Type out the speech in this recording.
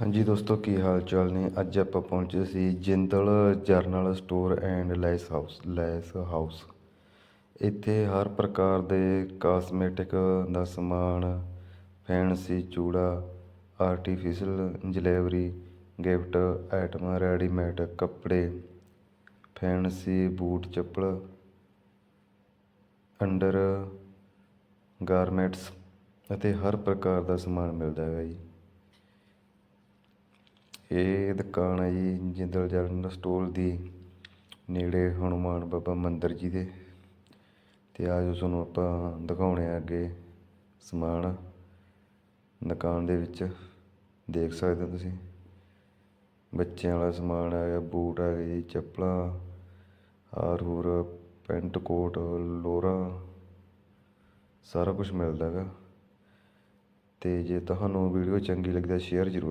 ਹਾਂਜੀ ਦੋਸਤੋ, ਕੀ ਹਾਲ ਚਾਲ ਨੇ? ਅੱਜ ਆਪਾਂ ਪਹੁੰਚੇ ਸੀ Jindal general store and lace house lace house. ਇੱਥੇ ਹਰ ਪ੍ਰਕਾਰ ਦੇ ਕਾਸਮੈਟਿਕ ਦਾ ਸਮਾਨ, ਫੈਂਸੀ ਚੂੜਾ, ਆਰਟੀਫੀਸ਼ਲ ਜਲੈਵਰੀ ਗਿਫਟ, ਆਈਟਮਾਂ, ਰੈਡੀਮੇਡ ਕੱਪੜੇ, ਫੈਂਸੀ ਬੂਟ ਚੱਪਲ, ਅੰਡਰ ਗਾਰਮੈਂਟਸ, ਅਤੇ ਹਰ ਪ੍ਰਕਾਰ ਦਾ ਸਮਾਨ ਮਿਲਦਾ ਹੈਗਾ ਜੀ। ਇਹ ਦੁਕਾਨ ਹੈ ਜੀ ਜਿੰਦਲ ਜਨਰਲ ਸਟੋਰ ਦੀ, ਨੇੜੇ ਹਨੂਮਾਨ ਬਾਬਾ ਮੰਦਿਰ ਜੀ ਦੇ। ਤੇ ਆਜੋ ਤੁਹਾਨੂੰ ਆਪਾਂ ਦਿਖਾਉਣੇ ਆ ਅੱਗੇ ਸਮਾਨ। ਦੁਕਾਨ ਦੇ ਵਿੱਚ ਦੇਖ ਸਕਦੇ ਹੋ ਤੁਸੀਂ। ਬੱਚਿਆਂ ਵਾਲਾ ਸਮਾਨ ਆ ਗਿਆ, ਬੂਟ ਆ ਗਏ ਜੀ, ਚੱਪਲਾਂ, ਹਾਰ ਹੋਰ, ਪੈਂਟ ਕੋਟ ਲੋਅਰਾਂ ਸਾਰਾ ਕੁਝ ਮਿਲਦਾ ਹੈਗਾ। ਤੇ ਜੇ ਤੁਹਾਨੂੰ ਵੀਡੀਓ ਚੰਗੀ ਲੱਗੀ ਸ਼ੇਅਰ ਜ਼ਰੂਰ